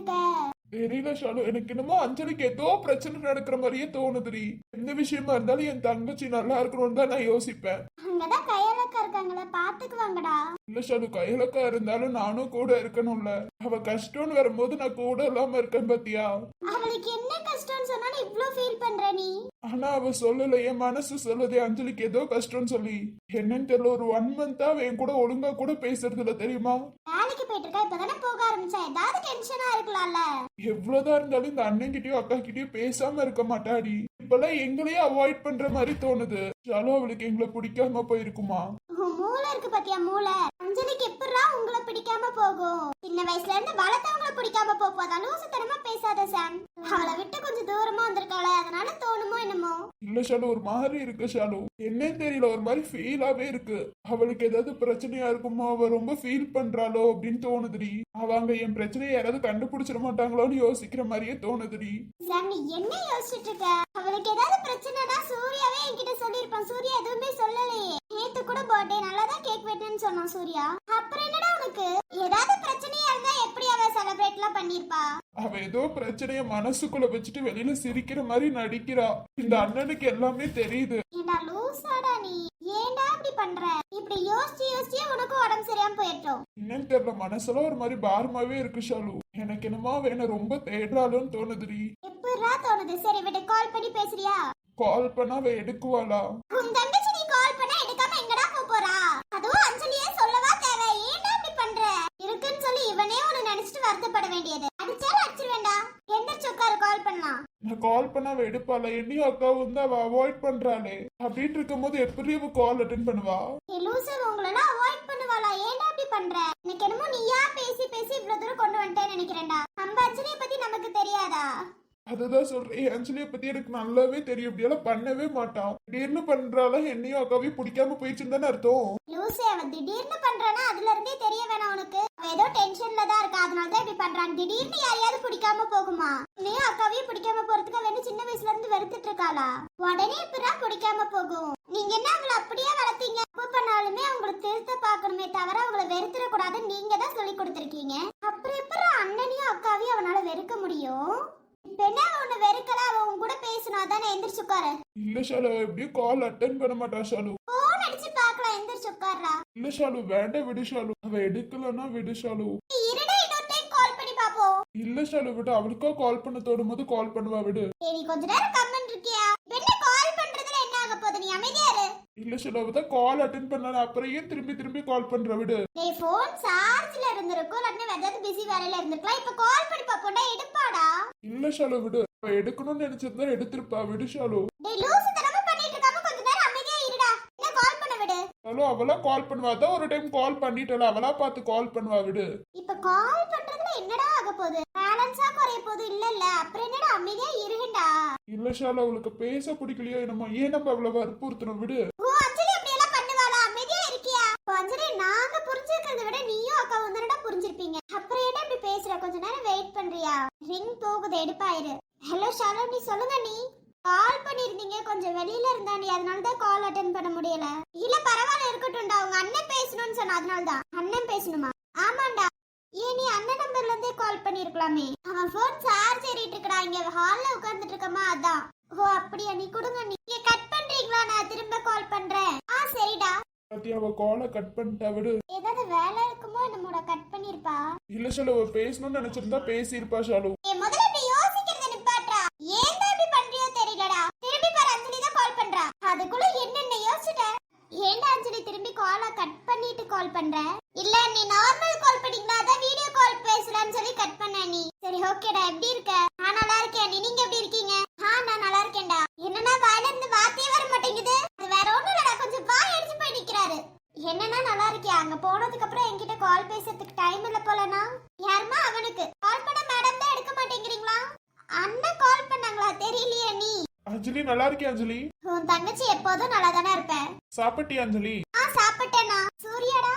இருக்க தெரியல ஷாலு எனக்கு என்னமோ அஞ்சலிக்கு ஏதோ பிரச்சனை நடக்கிற மாதிரியே தோணுதுடி. எந்த விஷயமா இருந்தாலும் என் தங்கச்சி நல்லா இருக்கணும்னு தான் நான் யோசிப்பேன். அங்கதான் கையலக்கா இருக்காங்களே பாத்துக்குவாங்கடா இல்ல ஷாலு கையிலக்கா இருந்தாலும் நானும் கூட இருக்கணும்ல. அவ கஷ்டம்னு வரும்போது நான் கூட இல்லாம இருக்கேன் பாத்தியா? அவளுக்கு என்ன கஷ்டம்னு சொன்னாலும் இவ்ளோ ஃபீல் பண்ற நீ? ஆனா அவ சொல்லல என் மனசு சொல்லுதே அஞ்சலிக்கு ஏதோ கஷ்டம்னு சொல்லி. என்னன்னு தெரியல ஒரு ஒன் மந்தா என் கூட ஒழுங்கா கூட பேசுறது இல்ல தெரியுமா? வேலைக்கு போயிட்டு இருக்கா இப்பதானே போக ஆரம்பிச்சா ஏதாவது டென்ஷனா இருக்கலாம்ல. எவ்வளவுதான் இருந்தாலும் இந்த அண்ணன் கிட்டயும் அக்கா கிட்டயும் பேசாம இருக்க மாட்டாடி. இப்பெல்லாம் எங்களையே அவாய்ட் பண்ற மாதிரி தோணுது. ஷாலு அவளுக்கு எங்களை பிடிக்காம போயிருக்குமா? மூளை இருக்கு பாத்தியா மூளை? அஞ்சலிக்கு எப்படா உங்களை பிடிக்காம போகும்? சின்ன வயசுல இருந்து வளர்த்தவங்களை பிடிக்காம போக போதா லூசுத்தனமா பேசாத சாம் அவளை விட்டு கொஞ்சம் தூரமா வந்திருக்காளே. அதனால தோணுமோ என்னமோ? இல்ல ஷாலு ஒரு மாதிரி இருக்கு ஷாலு. என்னன்னு தெரியல ஒரு மாதிரி ஃபீலாவே இருக்கு. அவளுக்கு ஏதாவது பிரச்சனையா இருக்குமோ? அவ ரொம்ப ஃபீல் பண்றாளோ அப்படின்னு தோணுதுடி. அவங்க என் பிரச்சனையை யாராவது கண்டுபிடிச்சிட மாட்டாங்களோன்னு யோசிக்கிற மாதிரியே தோணுதுடி. சாம் நீ என்ன யோசிச்சுட்டு இருக்க? அவளுக்கு ஏதாவது பிரச்சனைனா சூர்யாவே என்கிட்ட சொல்லியிருப்பான். சூர்யா எதுவுமே சொல்லலையே. நேத்து கூட பர்த்டே நல்லா தான் கேக் வெட்டணும்னு சொன்னான் சூர்யா. அப்புறம் என்னடா உனக்கு? ஏதாவது பிரச்சனையா இருந்தா எப்படி அவ செலிப்ரேட்லாம் பண்ணிருப்பா? அவ ஏதோ பிரச்சனைய மனசுக்குள்ள வச்சுட்டு வெளியில சிரிக்கிற மாதிரி நடிக்கிறா. இந்த அண்ணனுக்கு எல்லாமே தெரியுது. ஏண்டா லூசாடா நீ? ஏன்டா இப்படி பண்ற? இப்படி யோசிச்சு யோசிச்சே உனக்கு உடம்பு சரியாம போயிட்டோம் என்னன்னு தெரியல மனசெல்லாம் ஒரு மாதிரி பாரமாவே இருக்கு ஷாலு. எனக்கு என்னமா வேண ரொம்ப தேடுறாளோன்னு தோணுதுடி. எப்படிடா தோணுது? சரி விட்டு கால் பண்ணி பேசுறியா? கால் பண்ணா அவ எடுக்குவாளா? உன் தங்கச்சி நீ கால் பண்ண எடுக்காம எங்கடா போப் போறா அதுவும் அஞ்சலியே சொல்லவா தேவை? ஏன்டா இப்படி பண்ற? இருக்குன்னு சொல்லி இவனே உன்னை நினைச்சிட்டு வருத்தப்பட வேண்டியது. அடிச்சாலும் அடிச்சிருவேண்டா எந்திரிச்சு உட்காரு கால் பண்ணலாம் நான் கால் பண்ணா அவ எடுப்பாளா. என்னையும் அக்காவும் வந்து அவ அவாய்ட் பண்றாளே. அப்படின்னு இருக்கும்போது எப்படி அவ கால் அட்டன் பண்ணுவா? லூசர் உங்களெல்லாம் அவாய்ட் பண்ணுவாளா? ஏன்டா இப்படி பண்ற? எனக்கு என்னமோ நீயா பேசி பேசி இவ்வளவு தூரம் கொண்டு வந்துட்டேன்னு நினைக்கிறேன்டா. நம்ம அஞ்சலியை பத்தி நமக்கு தெரியாதா? அதுதான் சொல்றேன். என் அஞ்சலியை பத்தி எனக்கு நல்லாவே தெரியும். இப்படியெல்லாம் பண்ணவே மாட்டான். திடீர்னு பண்றாளா என்னையும் அக்காவையும் பிடிக்காம போயிடுச்சுன்னு தானே அர்த்தம்? லூசு அவன் திடீர்னு பண்றானா? அதுல இருந்தே தெரிய வேணாம் உனக்கு. அவன் ஏதோ டென்ஷன்ல தான் இருக்கா அதனால தான் இப்படி பண்றான். திடீர்னு யாரையாவது பிடிக்காம போகுமா? நீயும் அக்காவையும் பிடிக்காம போறதுக்கு வேணும் சின்ன வயசுல இருந்து வெறுத்துட்டு இருக்காளா? உடனே இப்பதான் பிடிக்காம போகும். நீங்க என்ன அவளை அப்படியே வளர்த்தீங்க? தப்பு பண்ணாலுமே அவங்களை திருத்த பார்க்கணுமே தவிர அவங்கள வெறுத்துட கூடாதுன்னு நீங்க தான் சொல்லி கொடுத்துருக்கீங்க. அப்புறம் எப்படி அண்ணனையும் அக்காவையும் அவனால வெறுக்க முடியும்? இப்ப என்ன உன்னை வெறுக்கல அவன் உன் கூட பேசணும் அதானே எந்திரிச்சு உட்காரு. இல்ல ஷாலு அவ எப்படியும் கால் அட்டன் பண்ண மாட்டா ஷாலு. போன் அடிச்சு பார்க்கலாம் எந்திரிச்சு உட்கார்றா. இல்ல ஷாலு வேண்டாம் விடு ஷாலு. அவ எடுக்கலன்னா விடு ஷாலு. இருடா இன்னொரு டைம் கால் பண்ணி பாப்போம் இல்ல ஷாலு விட்டு அவளுக்கா கால் பண்ண தோடும் போது கால் பண்ணுவா விடு. நீ கொஞ்ச நேரம் கம்மன் இருக்கியா? என்ன கால் பண்றதுல என்ன ஆக போகுது? நீ அமைதியா இரு. இல்ல ஷாலு அவ தான் கால் அட்டன் பண்ணல அப்புறம் ஏன் திரும்பி திரும்பி கால் பண்ற விடு. டேய் ஃபோன் சார்ஜ்ல இருந்திருக்கும் வேற ஏதாவது பிஸி வேலையில இருந்திருக்கலாம். இப்ப கால் இல்ல ஷாலு விடு. அவ எடுக்கணும்னு நினைச்சிருந்தா எடுத்திருப்பா. விடு ஷாலு. ஷாலு அவளா கால் பண்ணுவா. அதான் ஒரு டைம் கால் பண்ணிட்டல அவளா பார்த்து கால் பண்ணுவா விடு. இப்ப கால் பண்றதுல என்னடா ஆக போகுது? பேலன்ஸா குறைய போகுது இல்ல இல்ல அப்புறம் என்னடா அமைதியா இருங்கடா. இல்ல ஷாலு அவளுக்கு பேச பிடிக்கலையோ என்னமோ. ஏன் நம்ம அவளை வற்புறுத்தணும் விடு ஓ அஞ்சலி அப்படி எல்லாம் பண்ணுவாளா அமைதியா இருக்கியா இப்போ அஞ்சலி நாங்க புரிஞ்சுக்கிறத விட நீயும் அக்கா வந்துடா புரிஞ்சிருப்பீங்க? அப்புறம் ஏன்டா இப்படி பேசுற? கொஞ்ச நேரம் வெயிட் பண்றியா? ரிங் போகுது எடுப்பாயிரு. ஹலோ ஷாலோனி சொல்லுங்க நீ. கால் பண்ணிருந்தீங்க. கொஞ்சம் வெளியில இருந்தாண்டி அதனால தான் கால் அட்டன் பண்ண முடியல. இல்ல பரவாயில்ல இருக்கட்டும்டா. உங்க அண்ணன் பேசணும்னு சொன்ன அதனால தான். அண்ணன் பேசணுமா? ஆமாண்டா. ஏன் நீ அண்ணன் நம்பர்ல இருந்தே கால் பண்ணிருக்கலாமே? அவன் போன் சார்ஜ் ஏறிட்டு இருக்கடா. இங்க ஹால்ல உட்கார்ந்துட்டு இருக்கமா அதான். ஓ அப்படியா? நீ கொடுங்க நீங்க கட் பண்றீங்களா? நான் திரும்ப கால் பண்றேன். ஆ சரிடா. பாத்தி அவ காலை கட் பண்ணிட்டா விடு. ஏதாவது வேலை இருக்குமோ நம்மளோட கட் பண்ணிருப்பா இல்ல ஷாலு அவ பேசணும்னு நினைச்சிருந்தா பேசியிருப்பா ஷாலு ஏ முதல்ல இப்படி யோசிக்கிறத நிப்பாட்றா ஏன் தான் இப்படி பண்றியோ தெரியலடா திரும்பி பாரு அஞ்சலி தான் கால் பண்றா அதுக்குள்ள என்னென்ன யோசிச்சுட்ட ஏன்டா அஞ்சலி திரும்பி காலை கட் பண்ணிட்டு கால் பண்ற இல்ல நீ நார்மல் கால் பண்ணிக்கலாம் அதான் வீடியோ கால் பேசலாம்னு சொல்லி கட் பண்ண நீ சரி ஓகேடா எப்படி இருக்க நான் நல்லா இருக்கேன் நீ நீங்க எப்படி இருக்கீங்க ஆ நான் நல்லா இருக்கேன்டா என்னன்னா வாயில இருந்து வார்த்தையே வர மாட்டேங்குது அது வேற ஒண்ணும் இல்லடா கொஞ்சம் வாய் அடிச்சு போய் நிக்கிறாரு என்னன்னா நல்லா இருக்கியா அங்க போனதுக்கு அப்புறம் என்கிட்ட கால் பேசுறதுக்கு டைம் இல்ல போலனா யாருமா அவன் அஞ்சலி நல்லா இருக்கியா அஞ்சலி? உன் தங்கச்சி எப்போதும் நல்லா தானே இருப்பேன் சாப்பிட்டியா அஞ்சலி? ஆ சாப்பிட்டேனா? சூர்யாடா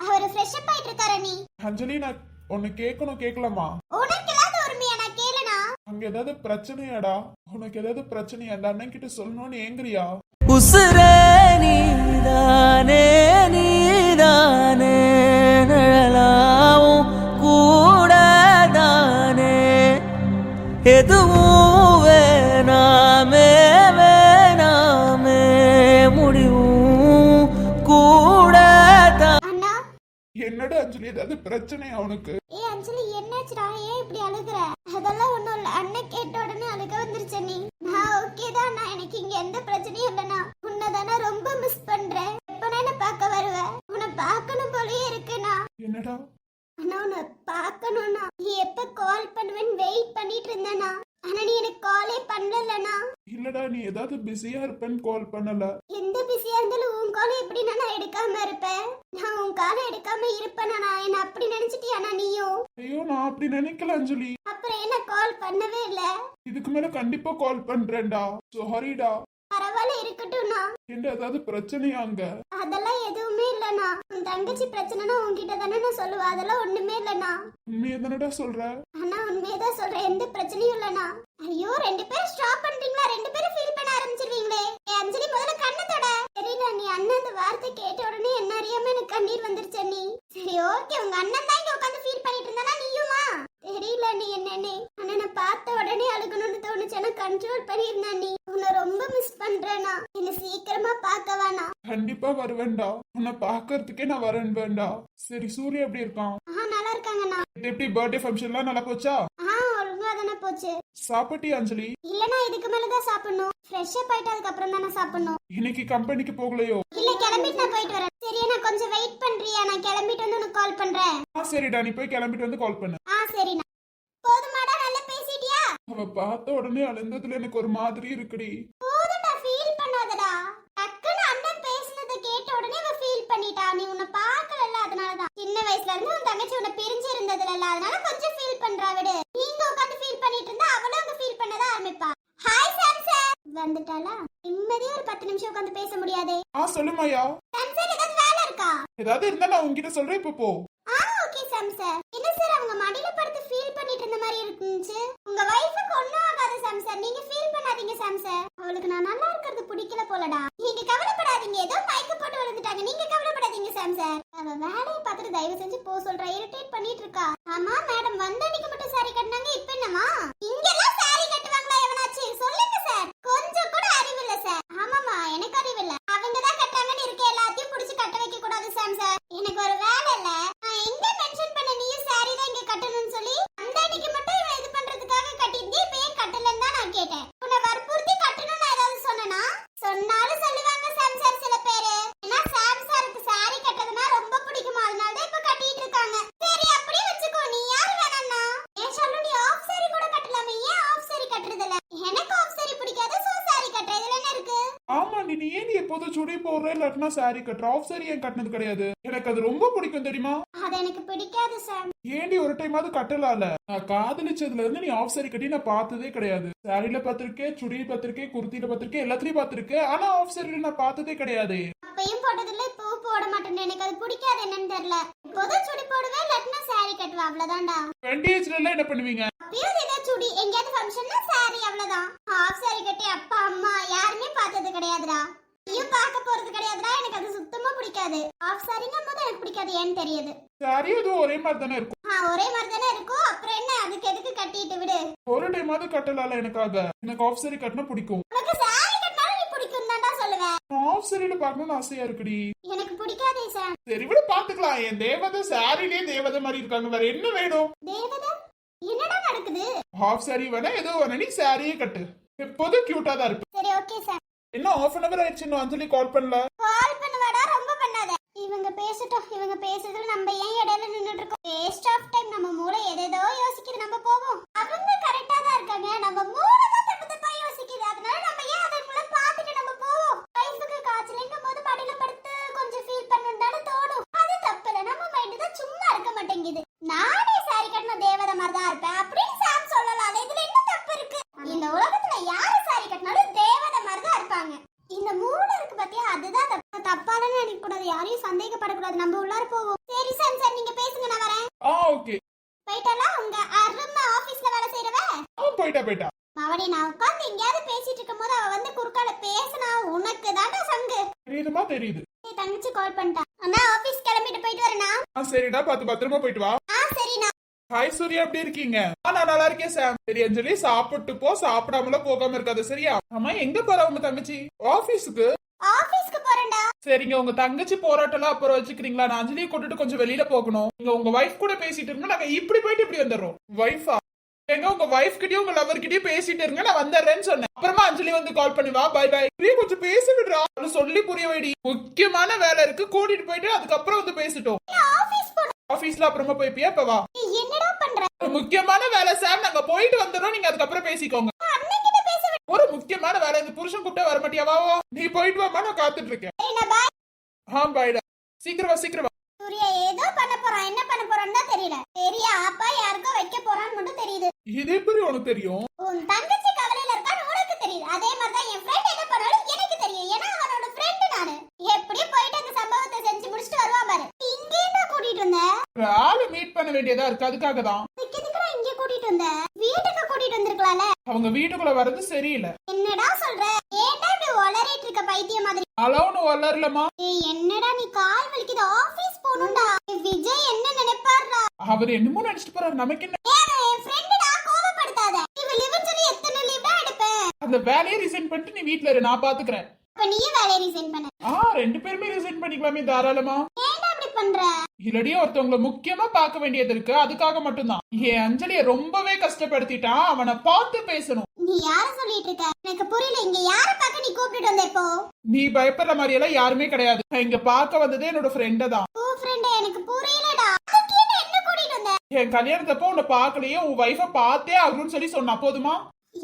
அவர் ஃப்ரெஷ் அப் ஆயிட்டு இருக்காரு நீ. அஞ்சலி நான் உன்னை கேட்கணும் கேட்கலாமா உனக்கு இல்லாத உரிமையா? நான் கேளுனா? அங்க ஏதாவது பிரச்சனையாடா? உனக்கு ஏதாவது பிரச்சனையா? அந்த அண்ணன் கிட்ட சொல்லணும்னு ஏங்குறியா? உசுரே நீதானே நீதானே நிழலாவும் கூடதானே. எதுவும் அஞ்சலி ஏதாவது பிரச்சனையா உனக்கு ஏ அஞ்சலி என்னாச்சுடா? ஏன் இப்படி அழுகுற? அதெல்லாம் ஒண்ணும் இல்ல. அண்ணன் கேட்ட உடனே அழுக வந்துருச்சு நீ. நான் ஓகே தான் எனக்கு இங்க எந்த பிரச்சனையும் இல்லைண்ணா. உன்னை தானே ரொம்ப மிஸ் பண்றேன். எப்ப என்ன பார்க்க வருவ? உன்னை பார்க்கணும் போலயே இருக்குண்ணா. என்னடா? அண்ணா உன்னை பார்க்கணும்னா நீ எப்ப கால் பண்ணுவேன்னு வெயிட் பண்ணிட்டு இருந்தேனா ஆனா நீ எனக்கு காலே பண்ணலண்ணா இல்லடா நீ ஏதாவது பிஸியா இருப்பேன்னு கால் பண்ணல. எந்த பிஸியா இருந்தாலும் உன் காலை எப்படி நான் எடுக்காம இருப்பேன்? நான் உன் காலை எடுக்காம இருப்பேனா நான்? என்ன அப்படி நினைச்சிட்டியாண்ணா நீயும் ஐயோ நான் அப்படி நினைக்கல அஞ்சலி. அப்புறம் என்ன கால் பண்ணவே இல்ல? இதுக்கு மேல கண்டிப்பா கால் பண்றேன்டா. சாரிடா பரவாயில்ல இருக்கட்டும்ண்ணா என்ன ஏதாவது பிரச்சனையா அங்க? அதெல்லாம் எதுவுமே இல்லண்ணா உன் தங்கச்சி பிரச்சனைனா உன்கிட்ட தானே நான் சொல்லுவேன். அதெல்லாம் ஒண்ணுமே இல்லண்ணா உண்மையை தானடா சொல்ற? ஆனா உண்மையதான் சொல்றேன் எந்த பிரச்சனையும் இல்லனா ஐயோ ரெண்டு பேரும் ஸ்டாப் பண்றீங்களா ரெண்டு பேரும் ஃபீல் பண்ண ஆரம்பிச்சிருவீங்களே. ஏ அஞ்சலி முதல்ல கண்ணத்தோட தெரியல நீ அண்ணன் அந்த வார்த்தை கேட்ட உடனே என்ன அறியாம எனக்கு கண்ணீர் வந்துருச்சு நீ சரி ஓகே உங்க அண்ணன் தான் இங்க உட்காந்து ஃபீல் பண்ணிட்டு இருந்தானா நீயுமா? தெரியல நீ என்னன்னு. அண்ணனை பார்த்த உடனே அழுகணும்னு தோணுச்சுன்னா கண்ட்ரோல் பண்ணியிருந்தேன் நீ உன்னை ரொம்ப மிஸ் பண்றேனா என்ன சீக்கிரமா பார்க்க வேணாம். கண்டிப்பா வருவேன்டா. உன்னை பாக்குறதுக்கே நான் வரேன் வேண்டா. சரி சூர்யா எப்படி இருக்கான்? ஆ நல்லா இருக்காங்கண்ணா. எப்படி பர்த்டே ஃபங்க்ஷன்லாம் நல்லா போச்சா? ஆ தானே போச்சு? சாப்பிட்டி அஞ்சலி? இல்லனா இதுக்கு மேல தான் சாப்பிடணும். ஃப்ரெஷ் அப் ஆயிட்டு அதுக்கு அப்புறம் தானே சாப்பிடணும். இன்னைக்கு கம்பெனிக்கு போகலையோ? இல்ல கிளம்பிட்டு நான் போயிட்டு வரேன். சரியா நான் கொஞ்சம் வெயிட் பண்றியா? நான் கிளம்பிட்டு வந்து உனக்கு கால் பண்றேன். ஆ சரிடா நீ போய் கிளம்பிட்டு வந்து கால் பண்ணு. ஆ சரிண்ணா. போதுமாடா நல்லா பேசிட்டியா? அவ பார்த்த உடனே அழுந்ததுல எனக்கு ஒரு மாதிரி இருக்குடி. போதும்டா ஃபீல் பண்ணாதடா. டக்குன்னு அண்ணன் பேசுனதை கேட்ட உடனே அவ ஃபீல் பண்ணிட்டா. நீ உன்னை பார்க்கலல்ல அதனால தான் சின்ன வயசுல இருந்து உன் தங்கச்சி உன்னை பிரிஞ்சு இருந்ததுல அதனால கொஞ்சம் ஃபீல் பண்றா விடு நீங்க உட்காந்து ஃபீல் பண்ணிட்டு இருந்தா அவளும் அங்க ஃபீல் பண்ணதா ஆரம்பிப்பா ஹாய் சாம்சர் வந்துட்டாளா நிம்மதியா ஒரு பத்து நிமிஷம் உட்காந்து பேச முடியாதே ஆ சொல்லுமாயா சாம்சர் ஏதாவது வேலை இருக்கா? ஏதாவது இருந்தா நான் உன்கிட்ட சொல்றேன் இப்ப போ. ஆ ஓகே சாம் சார் என்ன சார் அவங்க மடியில படுத்து ஃபீல் பண்ணிட்டு இருந்த மாதிரி இருந்துச்சு? உங்க வைஃபுக்கு ஒண்ணும் ஆகாது சாம் சார் நீங்க ஃபீல் பண்ணாதீங்க சாம் சார் அவளுக்கு நான் நல்லா இருக்கிறது பிடிக்கல போலடா. நீங்க கவலைப்படாதீங்க. ஏதோ மயக்க போட்டு விழுந்துட்டாங்க நீங்க கவலைப்படாதீங்க சாம் சார் அவ வேலையை பார்த்துட்டு தயவு செஞ்சு போ சொல்றா. இரிட்டேட் பண்ணிட்டு இருக்கா. ஆமா மேடம் வந்த அன்னைக்கு மட்டும் சாரி கட்டினாங்க இப்ப என்னமா இங்கெல்லாம் சாரி கட்டுவாங்களா எவனாச்சு சொல்லுங்க சார் கொஞ்சம் கூட அறிவு இல்ல சார் ஆமாமா எனக்கு அறிவு இல்ல அவங்க தான் கட்டாங்கன்னு இருக்க எல்லாத்தையும் புடிச்சு கட்ட வைக்க கூடாது சாம் சார் எனக்கு ஒரு வேலை இல்ல நான் எங்க மென்ஷன் பண்ண நீயும் சாரி தான் இங்க கட்டணும்னு சொல்லி அந்த அன்னைக்கு மட்டும் இவன் இது பண்றதுக்காக கட்டியிருந்தே இப்ப ஏன் கட்டலன்னு தான் நான் கேட்டேன் உன்னை வற்புறுத்தி கட்டணும்னு நான் ஏதாவது சொன்னனா சொன்னாலும் சொல்லுவாங்க சாம் சார் சில பேரு ஏன்னா சாம் சாருக்கு சாரி கட்டதுன்னா ரொம்ப பிடிக்குமா அதனால தான் இப்ப கட்டிட்டு இருக்காங்க சரி அப்படியே வச்சுக்கோ நீ யாரு வேணாம்னா ஏன் சொல்லு நீ ஆஃப் சாரி கூட கட்டலாமே ஏன் ஆஃப் சாரி கட்டுறது இல்ல எனக்கு ஆஃப் சாரி பிடிக்காது சோ சாரி கட்டுற இதுல என்ன இருக்கு ஆமா நீ ஏன் நீ எப்போதும் சுடி போடுற? இல்லாட்டினா சாரி கட்டுற. ஆஃப் சாரி ஏன் கட்டினது கிடையாது? எனக்கு அது ரொம்ப பிடிக்கும் தெரியுமா? அது எனக்கு பிடிக்காது சாம் ஏண்டி ஒரு டைமாவது கட்டலால நான் காதலிச்சதுல இருந்து நீ ஆஃப் சாரி கட்டி நான் பார்த்ததே கிடையாது. சாரில பார்த்திருக்கேன் சுடி பார்த்திருக்கேன் குர்த்தில பார்த்திருக்கேன் எல்லாத்துலயும் பார்த்திருக்கேன். ஆனா ஆஃப் சாரில நான் பார்த்ததே கிடையாது. அப்பயும் போட்டதில்ல இப்பவும் போட மாட்டேன். எனக்கு அது பிடிக்காது என்னன்னு தெரியல. இப்போதும் சுடி போடுவேன் இல்லாட்டினா சாரி கட்டுவேன். அவ்வளவுதான்டா. டுவெண்ட்டி ஏஜ்ல என்ன பண்ணுவீங்க அப்பயும் இதே சுடி எங்கேயாவது ஃபங்க்ஷன்னா சாரி அவ்வளவுதான். ஹாஃப் சாரி கட்டி அப்பா அம்மா யாருமே பார்த்தது கிடையாதுடா. நீயும் பார்க்க போறது கிடையாதுடா. எனக்கு அது சுத்தமா பிடிக்காது. ஹாஃப் சாரிங்கும் போது எனக்கு பிடிக்காது. ஏன்னு தெரியுது. சாரி அதுவும் ஒரே மாதிரி தானே இருக்கும். ஆ ஒரே மாதிரி தானே இருக்கும். அப்புறம் என்ன? அதுக்கு எதுக்கு கட்டிட்டு விடு. ஒரு டைமாவது கட்டலால எனக்காக எனக்கு ஆஃப் சாரி கட்டினா பிடிக்கும். உனக்கு சாரி கட்டினாலும் நீ பிடிக்கும் தான்டா சொல்லுவேன் ஆஃப் சாரியில பார்க்கணும்னு ஆசையா இருக்குடி. எனக்கு பிடிக்காதே சார் சரி விட பாத்துக்கலாம் என் தேவதை சாரிலே தேவதை மாதிரி இருக்காங்க. வேற என்ன வேணும்? தேவதா ஹாஃப் சாரி வேணா ஏதோ வேணா சாரியே கட்டு. எப்போதும் கியூட்டா தான் இருப்ப சரி ஓகே சார் இன்னும் ஆஃப் அன் அவர் ஆயிடுச்சு இன்னும் அஞ்சலி கால் பண்ணல. கால் பண்ணுவாடா ரொம்ப பண்ணாத. இவங்க பேசட்டும் இவங்க பேசுறதுல நம்ம ஏன் இடையில நின்னுட்டு இருக்கோம் வேஸ்ட் ஆஃப் டைம் நம்ம மூளை எதேதோ யோசிக்குது நம்ம போவோம். அவங்க கரெக்டா தான் இருக்காங்க. நம்ம மூளை தான் தப்பு தப்பா யோசிக்குது. அதனால நம்ம ஏன் அதன் மூலம் பார்த்துட்டு நம்ம போவோம்? லைஃபுக்கு காய்ச்சலுங்கும் போது மடியில படுத்து கொஞ்சம் ஃபீல் பண்ணணும் தானே தோணும். அது தப்பு இல்ல. நம்ம மைண்ட் தான் சும்மா இருக்க மாட்டேங்குது. நானே சாரி கட்டின தேவதை மாதிரி தான் இருப்பேன் அப்படின்னு சாம் சொல்லலாம் இதுல என்ன தப்பு இருக்கு இந்த உலகத்துல யாரு சாரி கட்டினாலும் தேவதை போயிட்டாலா உங்க அருமை ஆபீஸ்ல வேலை செய்யறவ அவன் போயிட்டா போயிட்டா மவடி நான் உட்கார்ந்து எங்கேயாவது பேசிட்டு இருக்கும் போது அவ வந்து குறுக்கால பேசினா உனக்கு தாண்டா சங்கு தெரியுதுமா தெரியுது என் தங்கச்சி கால் பண்ணிட்டா அண்ணா ஆபீஸ் கிளம்பிட்டு போயிட்டு வரேனா ஆ சரிடா பார்த்து பத்திரமா போயிட்டு வா. ஹாய் சூர்யா எப்படி இருக்கீங்க? நான் நல்லா இருக்கேன் சாம். சரி அஞ்சலி சாப்பிட்டு போ சாப்பிடாமல போகாம இருக்காது சரியா? ஆமா எங்க போற உங்க தங்கச்சி? ஆபீஸுக்கு? ஆபீஸ்க்கு போறேன்டா. சரிங்க உங்க தங்கச்சி போராட்டம்லாம் அப்புறம் வச்சுக்கிறீங்களா? நான் அஞ்சலியை கூட்டிட்டு கொஞ்சம் வெளியில போகணும். நீங்க உங்க வைஃப் கூட பேசிட்டு இருங்க நாங்க இப்படி போயிட்டு இப்படி வந்துடுறோம். வைஃபா எங்க உங்க வைஃப் கிட்டயும் உங்க லவர் கிட்டயும் பேசிட்டு இருங்க நான் வந்துடுறேன்னு சொன்னேன். அப்புறமா அஞ்சலி வந்து கால் பண்ணி வா பை பை கொஞ்சம் பேச விடுறா. சொல்லி புரிய வைடி. முக்கியமான வேலை இருக்கு கூட்டிட்டு போயிட்டு அதுக்கப்புறம் வந்து பேசிட்டோம். ஆபீஸ்ல அப்புறமா போய்ப்பியா இப்ப வா என்னடா பண்ற? முக்கியமான வேலை சார் நாங்க போயிட்டு வந்துடுறோம். நீங்க அதுக்கப்புறம் பேசிக்கோங்க. ஒரு முக்கியமான வேலை இந்த புருஷன் கூப்பிட்டா வர மாட்டியா வா. நீ போயிட்டு வாமா நான் காத்துட்டு இருக்கேன். பாய் ஆ பாய்டா சீக்கிரம் வா சீக்கிரம் வா. சூர்யா ஏதோ பண்ண போறான் என்ன பண்ண போறான்னு தெரியல. பெரிய அப்பா யாருக்கோ வைக்க போறான்னு மட்டும் தெரியுது. இது எப்படி உனக்கு தெரியும்? உன் தங்கச்சி கவலையில இருக்கான்னு உனக்கு தெரியுது. அதே மாதிரி தான் என் ஃப்ரெண்ட் என்ன பண்ணாலும் எனக்கு தெரியும். ஏன்னா அவனோட ஃப்ரெண்ட் நானு. எப்படியும் போயிட்டு அந்த சம்பவத்தை செஞ்சு முடிச்சுட்டு வருவான் பாரு. கூட்டிட்டு வந்த ஆளு மீட் பண்ண வேண்டியதா இருக்கு. அதுக்காக தான். இதுக்கு இங்கே கூட்டிட்டு வந்த? வீட்டுக்கு கூட்டிட்டு வந்திருக்கலாம்ல. அவங்க வீட்டுக்குள்ள வர்றது சரியில்லை. என்னடா சொல்ற? ஏன்டா இப்படி உளறிட்டு இருக்க பைத்தியம் மாதிரி? அளவுன்னு வளரலமா ஏய் என்னடா நீ கால் வலிக்குது? ஆபீஸ் போகணும்டா. ஏய், விஜய் என்ன நினைப்பாருடா அவர் என்னமோ நினைச்சிட்டு போறாரு. நமக்கு என்ன? ஏன் என் ஃப்ரெண்டுடா கோவப்படுத்தாத. இவ லீவுன்னு சொல்லி எத்தனை லீவ் தான் எடுப்பேன்? அந்த வேலையை ரிசைன் பண்ணிட்டு நீ வீட்ல இரு. நான் பாத்துக்கிறேன். அப்ப நீயும் வேலையை ரிசைன் பண்ண. ஆ ரெண்டு பேருமே ரிசைன் பண்ணிக்கலாமே தாராளமா. ஏன்டா பண்ற? இல்லடி ஒருத்தவங்கள முக்கியமா பார்க்க வேண்டியது இருக்கு. அதுக்காக மட்டும்தான். என் அஞ்சலிய ரொம்பவே கஷ்டப்படுத்திட்டான் அவனை பார்த்து பேசணும். நீ யார சொல்லிட்டு இருக்க? எனக்கு புரியல. இங்க யார பார்க்க நீ கூப்பிட்டு வந்த இப்போ? நீ பயப்படுற மாதிரி எல்லாம் யாருமே கிடையாது. நான் இங்க பார்க்க வந்ததே என்னோட ஃப்ரெண்ட தான். ஓ ஃப்ரெண்ட் எனக்கு புரியலடா. அதுக்கு என்ன என்ன கூட்டிட்டு வந்த? என் கல்யாணத்தப்போ உன்னை பார்க்கலையே. உன் வைஃபை பார்த்தே ஆகணும்னு சொல்லி சொன்னா போதுமா?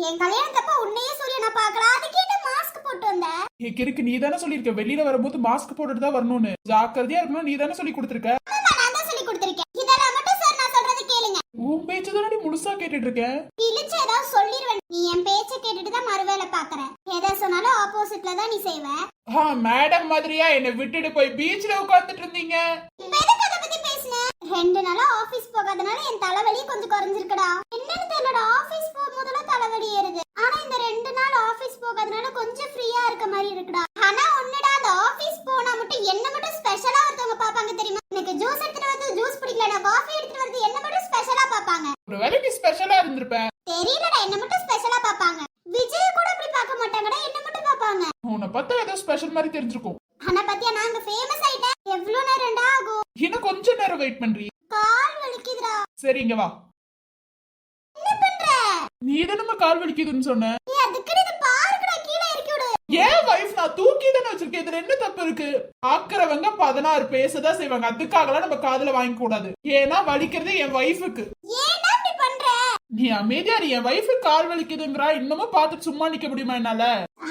என் கல்யாணத்தப்ப உன்னையே சூரிய நான் பார்க்கலாம் அதுக்கு என்ன மாஸ்க் போட்டு வந்த? என் கிறுக்கு நீ தானே சொல்லியிருக்க. வெளியில வரும்போது மாஸ்க் போட்டுட்டு தான் வரணும்னு. ஜாக்கிரதையா இருக்கணும் நீ தானே சொல்லி கொடுத்துருக்க. நான் தான் சொல்லி கொடுத்திருக்கேன். இதெல்லாம் மட்டும் சார் நான் சொல்றது கேளுங்க. உன் பேச்சு தானே முழுசா கேட்டுட்டு இருக்கேன் இழிச்சு ஏதாவது சொல்லிடுவேன் நீ என் பேச்ச கேட்டுட்டு தான் மறுவேலை பாக்குற எதை சொன்னாலும் ஆப்போசிட்ல தான் நீ செய்வ. ஆ மேடம் மாதிரியா என்னை விட்டுட்டு போய் பீச்ல உட்கார்ந்துட்டு இருந்தீங்க? இப்ப எதுக்கு அதை பத்தி பேசுன ரெண்டு நாளா ஆபீஸ் போகாதனால என் தலைவலி கொஞ்சம் குறைஞ்சிருக்குடா. என்னன்னு தெரியலடா ஆபீஸ் போகும்போதெல்லாம் தலைவலி ஏறுது. ஆனா இந்த ரெண்டு நாள் ஆபீஸ் போகாதனால கொஞ்சம் ஃப்ரீயா இருக்க மாதிரி இருக்குடா. ஆனா ஒண்ணுடா அந்த ஆபீஸ் போனா மட்டும் என்ன மட்டும் ஸ்பெஷலா ஒருத்தவங்க பாப்பாங்க தெரியுமா? எனக்கு ஜூஸ் எடுத்துட்டு வந்து ஜூஸ் பிடிக்கல காஃபி எடுத்துட்டு வந்து என்ன மட்டும் ஸ்பெஷலா பாப்பாங்க ஒரு வேலைக்கு ஸ்பெஷலா இருந்திருப்பேன் தெரியலடா என்ன மட்டும் ஸ்பெஷலா பாப்பாங்க விஜய் கூட அப்படி பார்க்க மாட்டாங்கடா என்ன மட்டும் பாப்பாங்க உன்னை பார்த்தா ஏதோ ஸ்பெஷல் மாதிரி தெரிஞ்சிருக்கும் ஆனா பத்தியா நாங்க ஃபேமஸ் ஆயிட்டேன் எவ்வளவு நேரம்டா ஆகும் இன்னும் கொஞ்ச நேரம் வெயிட் பண்றீ கால் வலிக்குதுடா சரி இங்க வா. நீ தானே கால் வலிக்குதுன்னு சொன்ன? ஏன் வைஃப் நான் தூக்கி தானே வச்சிருக்கேன்? இதுல என்ன தப்பு இருக்கு? ஆக்குறவங்க பதினாறு பேசதான் செய்வாங்க. அதுக்காகலாம் நம்ம காதுல வாங்க கூடாது. ஏன்னா வலிக்கிறது என் வைஃபுக்கு நீ அமைதியா என் வைஃபு கால் வலிக்குதுங்கிறா. இன்னமும் பார்த்து சும்மா நிக்க முடியுமா என்னால?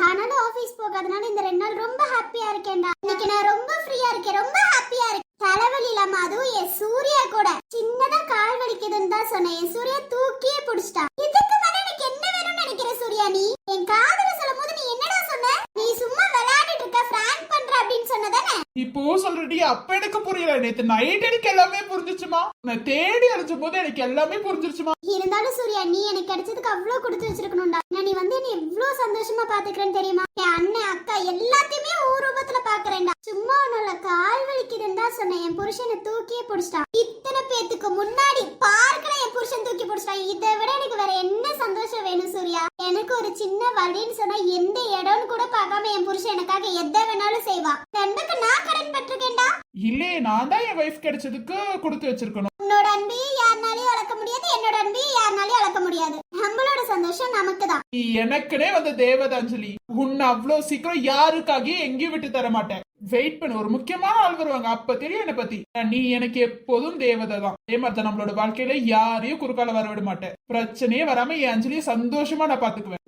ஆனாலும் ஆபீஸ் போகாதனால இந்த ரெண்டு நாள் ரொம்ப ஹாப்பியா இருக்கேன்டா. இன்னைக்கு நான் ரொம்ப ஃப்ரீயா இருக்கேன். ரொம்ப ஹாப்பியா இருக்கேன். தலைவலி இல்லாம அதுவும் என் சூரிய கூட. சின்னதா கால் வலிக்குதுன்னு தான் சொன்னேன். என் சூரிய தூக்கியே புடிச்சிட்டான். இதுக்கு மேல எனக்கு என்ன வேணும்னு நினைக்கிற சூர்யா நீ? என் காதல சொல்லும் போது நீ என்னடா சொன்ன நீ சும்மா விளையாடிட்டு இருக்க பிராங்க் பண்ற அப்படின்னு சொன்னதானே இப்போ சொல்றடி. அப்ப எனக்கு புரியல. நேத்து நைட் எனக்கு எல்லாமே புரிஞ்சிச்சுமா நான் தேடி அழைச்ச போது எனக்கு எல்லாமே புரிஞ்சிருச்சுமா. இருந்தாலும் சூர்யா நீ எனக்கு கிடைச்சதுக்கு அவ்வளவு கொடுத்து வச்சிருக்கணும்டா. நான் நீ வந்து என்ன எவ்வளவு சந்தோஷமா பாத்துக்கிறேன்னு தெரியுமா? என் அண்ணன் அக்கா எல்லாத்தையுமே ஊர் ரூபத்துல பாக்குறேன்டா சும்மா உன்னோட கால் வலிக்குதுன்னு தான் சொன்னேன். என் புருஷனை தூக்கியே புடிச்சிட்டான் இத்தனை பேத்துக்கு முன்னாடி பார்க்கல என் புருஷன் தூக்கி புடிச்சிட்டான் இதை விட எனக்கு வேற என்ன சந்தோஷம் வேணும் சூர்யா? எனக்கு ஒரு சின்ன வழின்னு சொன்னா எந்த இடம்னு கூட பார்க்காம என் புருஷன் எனக்காக எதை வேணாலும் செய்வான். நண்பக்கு நான் கடன் பட்டிருக்கேன்டா இல்லையே நான் தான் என் வைஃப் கிடைச்சதுக்கு கொடுத்து வச்சிருக்கணும். உன்னோட அன்பையும் யாருனாலையும் அளக்க முடியாது என்னோட அன்பையும் யாருனாலையும் அளக்க முடியாது. நம்மளோட சந்தோஷம் நமக்கு தான் நீ எனக்குனே வந்த தேவதாஞ்சலி உன்னை அவ்வளவு சீக்கிரம் யாருக்காகவும் எங்கேயும் விட்டு தர மாட்டேன். வெயிட் பண்ணு ஒரு முக்கியமான ஆள் வருவாங்க அப்ப தெரியும் என்னை பத்தி. நீ எனக்கு எப்போதும் தேவதை தான். அதே மாதிரி நம்மளோட வாழ்க்கையில யாரையும் குறுக்கால வர விட மாட்டேன். பிரச்சனையே வராம என் அஞ்சலியை சந்தோஷமா நான் பாத்துக்குவேன்.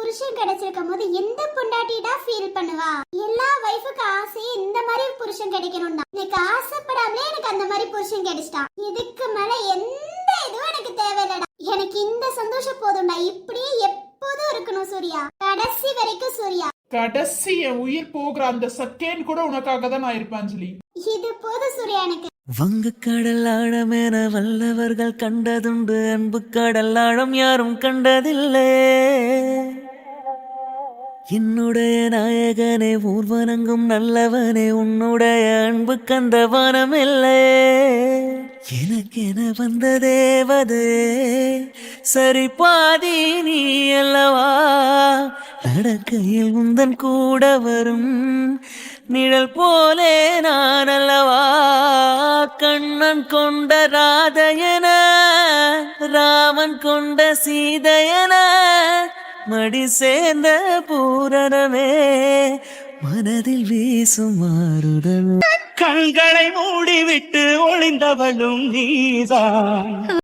புருஷன் கிடைச்சிருக்கும் போது எந்த பொண்டாட்டிடா ஃபீல் பண்ணுவா? எல்லா வைஃபுக்கு ஆசையே இந்த மாதிரி புருஷன் கிடைக்கணும் தான் எனக்கு ஆசைப்படாமலே எனக்கு அந்த மாதிரி புருஷன் கிடைச்சிட்டான். இதுக்கு மேல எந்த இதுவும் எனக்கு தேவையில்லடா. எனக்கு இந்த சந்தோஷம் போதும்டா. இப்படியே எப்போதும் இருக்கணும் சூர்யா. கடைசி வரைக்கும் சூர்யா. கடைசி என் உயிர் போகிற அந்த செகண்ட் கூட உனக்காக தான் நான் இருப்பேன் அஞ்சலி. இது போதும் சூர்யா எனக்கு. வங்கு கடல் ஆழமென வல்லவர்கள் கண்டதுண்டு. அன்பு கடல் ஆழம் யாரும் கண்டதில்லை. என்னுடைய நாயகனே ஊர்வனங்கும் நல்லவனே உன்னுடைய அன்பு கந்த வனம் வனமில்லை. எனக்கென வந்த தேவதே சரி பாதி நீ அல்லவா? நடக்கையில் உந்தன் கூட வரும் நிழல் போலே நான் அல்லவா? கண்ணன் கொண்ட ராதையன ராமன் கொண்ட சீதையன மடி சேர்ந்த பூரணமே மனதில் வீசும் மாறுதல். கண்களை மூடிவிட்டு ஒளிந்தவளும் நீதான்.